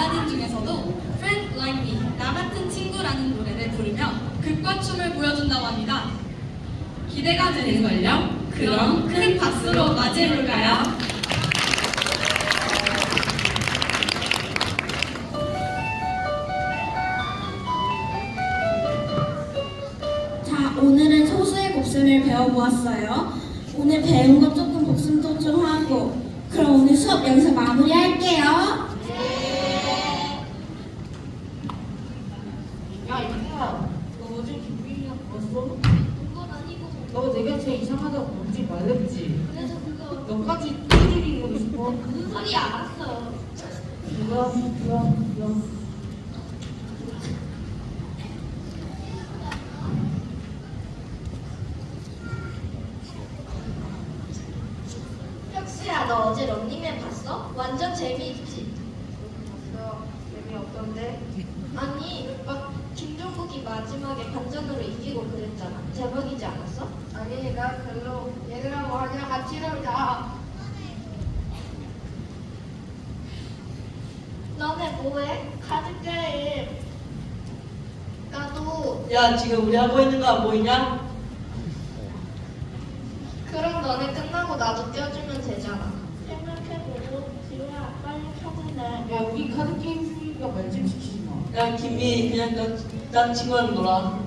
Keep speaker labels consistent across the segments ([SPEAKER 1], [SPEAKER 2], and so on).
[SPEAKER 1] 알라딘 중에서도 Friend Like Me, 나 같은 친구라는 노래를 부르며 극과 춤을 보여준다고 합니다. 기대가 되는걸요? 그럼 큰 박수로 맞이해볼까요?
[SPEAKER 2] 자, 오늘은 소수의 곡선을 배워보았어요. 오늘 배운 것 조금 복습도 좀 하고, 그럼 오늘 수업 여기서 마무리할게요.
[SPEAKER 3] 야, 이리야. 너 어제 김빈이랑 봤어? 너 내가 제일 이상하다고 울지 말랬지? 너까지 띠리리 보고 싶어?
[SPEAKER 4] 무슨 소리 알았어.
[SPEAKER 3] 누가, 누가, 누가.
[SPEAKER 4] 혁수야, 너 어제 런닝맨 봤어? 완전 재미있지?
[SPEAKER 3] 봤어. 재미없던데?
[SPEAKER 4] 아니, 막 김종국이 마지막에 반전으로 이기고 그랬잖아. 대박이지 않았어?
[SPEAKER 3] 아니, 나 별로. 얘들아, 뭐 하냐? 같이 놀자.
[SPEAKER 4] 너네 뭐해? 카드 게임. 나도.
[SPEAKER 5] 야 지금 우리 하고 있는 거 안 보이냐?
[SPEAKER 4] 그럼 너네 끝나고 나도 껴주면 되잖아. 생각해보고 지우야 빨리 켜볼래.
[SPEAKER 3] 야, 우리 카드게임 중이니까 말 좀 시키지 마.
[SPEAKER 5] 야 김미 그냥 난, 난 친구랑 놀아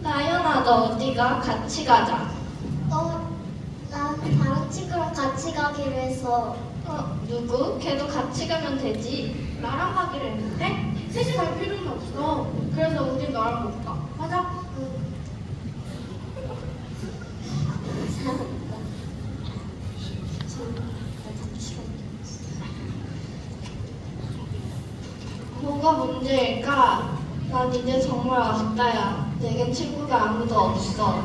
[SPEAKER 4] 나연아 너 어디가? 같이 가자.
[SPEAKER 6] 어, 난 다른 친구랑 같이 가기로 했어.
[SPEAKER 4] 어 누구? 걔도 같이 가면 되지. 나랑 가기로 했는데 셋이 갈 필요는 없어. 그래서 우리 너랑 못 가. 문제일까? 난 이제 정말 아쉽다야. 내겐 친구가 아무도 없어.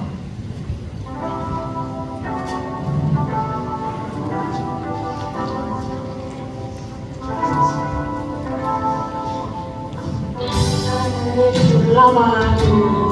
[SPEAKER 4] 하늘을 둘러봐도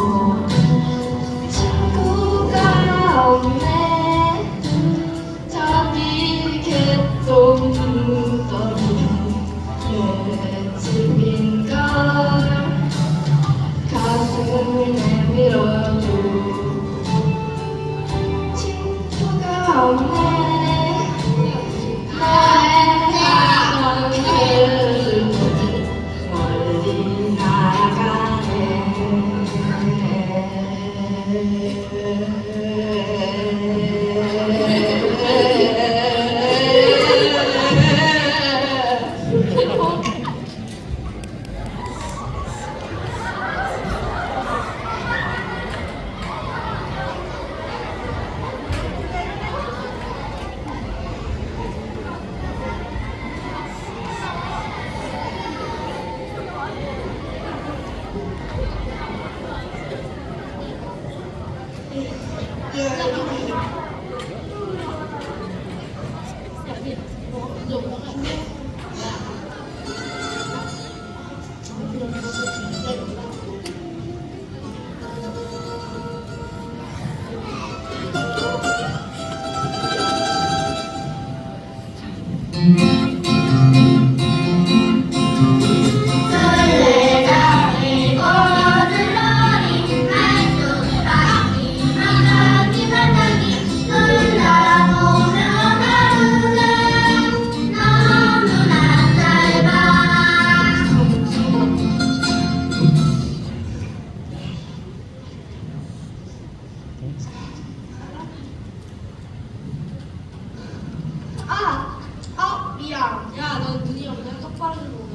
[SPEAKER 6] 아!
[SPEAKER 4] 미안. 야, 너 눈이 완전 똑바로 보고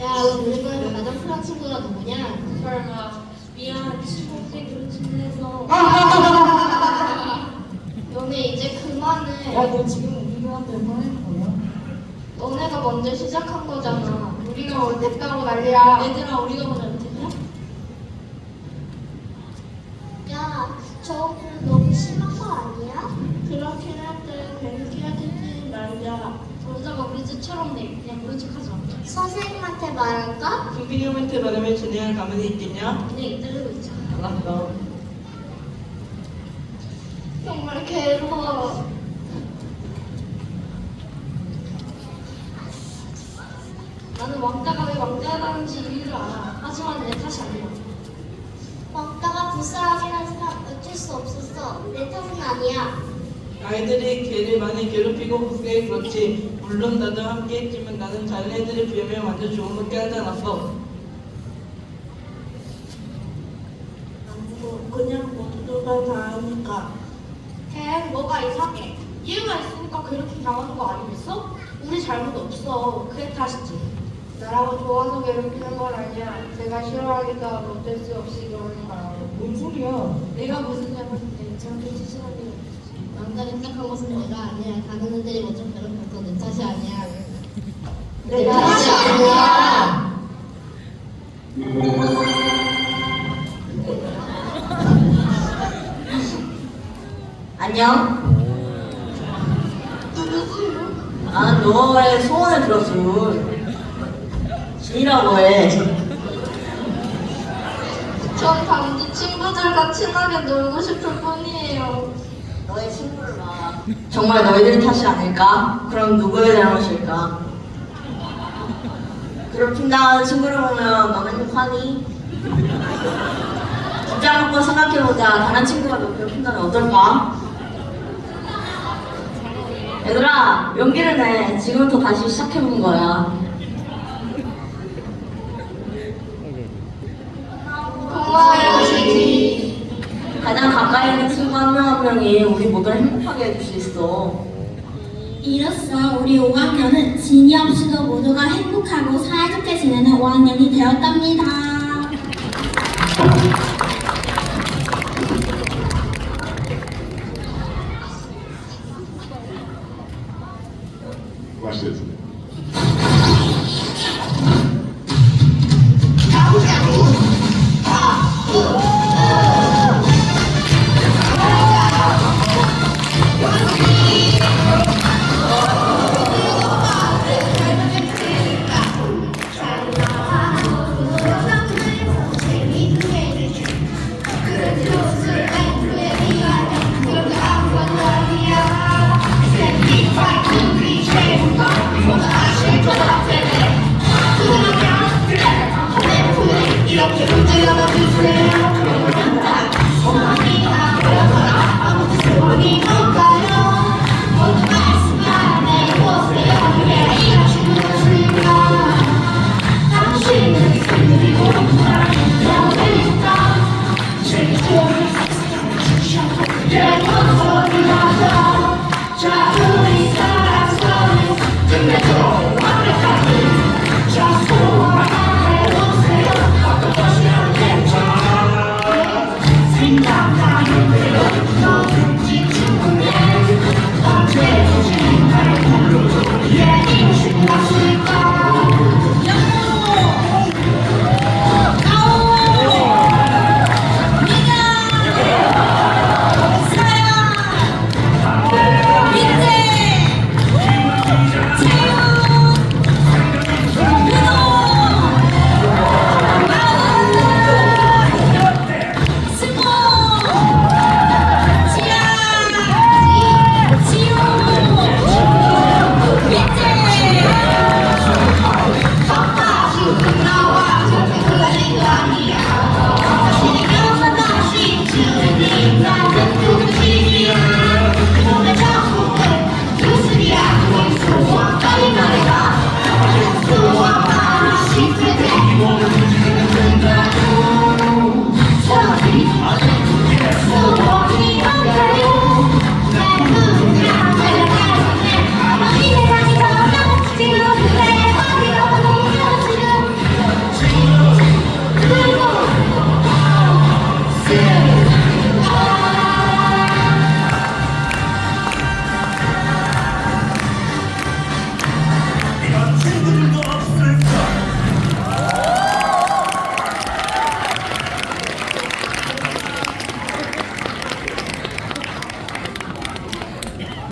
[SPEAKER 4] 야, 너 우리班가장 친한 친구가 누구냐? 설마. 미안, 친구한테 그런 짓을 해서. 너네 이제
[SPEAKER 3] 야,
[SPEAKER 4] 그만해.
[SPEAKER 3] 너 지금 우리한테 화낸 거야?
[SPEAKER 4] 너네가 먼저 시작한 거잖아. 우리가 못했다고 난리야. 얘들아, 우리가 먼저 못했냐?
[SPEAKER 6] 야, 저거 너무 심한 거 아니야?
[SPEAKER 4] 그렇긴 한데 괜히 끼어들지 말자. 집처럼 돼. 그냥 모른 척하지 마.
[SPEAKER 6] 선생님한테 말할까?
[SPEAKER 5] 형한테 말하면 진행할 가만히 있겠냐?
[SPEAKER 4] 그냥 이따르고 있자.
[SPEAKER 5] 알았어
[SPEAKER 4] 정말 정말 괴로워. 나는 왕따가 왜 왕따라는지 이유를 알아. 하지만 내 탓이 아니야.
[SPEAKER 6] 왕따가 불쌍하긴 하지만 어쩔 수 없었어. 내 탓은 아니야.
[SPEAKER 5] 아이들이 걔를 많이 괴롭히고 그게 그렇지. 물론 나도 함께 했지만 나는 다른 애들에 비하면 완전 좋은 것밖에 하지 않았어.
[SPEAKER 4] 아무도 그냥 모두가 다 하니까. 걘 뭐가 이상해. 이유가 있으니까 괴롭힘 당하는 거 아니겠어? 우리 잘못 없어. 그게 탓이지. 나라고 좋아서 괴롭히는 건 아니야. 제가 싫어하니까 어쩔 수 없이 그러는 거야.
[SPEAKER 3] 뭔 소리야?
[SPEAKER 4] 내가 무슨 잘못인데 저렇게 일 없지.
[SPEAKER 7] 남자를 생각한 것은 내가 아니야. 다른 애들이 뭐좀 괴롭혔어. 내 탓이 아니야.
[SPEAKER 8] 안녕. 아, 너의 소원을 들었어. 진이라고 해.
[SPEAKER 4] 전 단지 친구들과 친하게 놀고 싶을 뿐이에요.
[SPEAKER 8] 너의 친구를 봐. 정말 너희들 탓이 아닐까? 그럼 누구의 잘못일까? 괴롭힌다는 친구를 보면 너는 행복하니? 긴장 한번 생각해보자. 다른 친구가 너 괴롭힌다면 어떨까? 얘들아, 용기를 내. 지금부터 다시 시작해보는 거야. 가장 가까이 있는 친구 한 명 한 명이 우리 모두를 행복하게 해줄 수 있어.
[SPEAKER 2] 이로써 우리 5학년은 진이 없이도 모두가 행복하고 사이좋게 지내는 5학년이 되었답니다.
[SPEAKER 9] 친구 들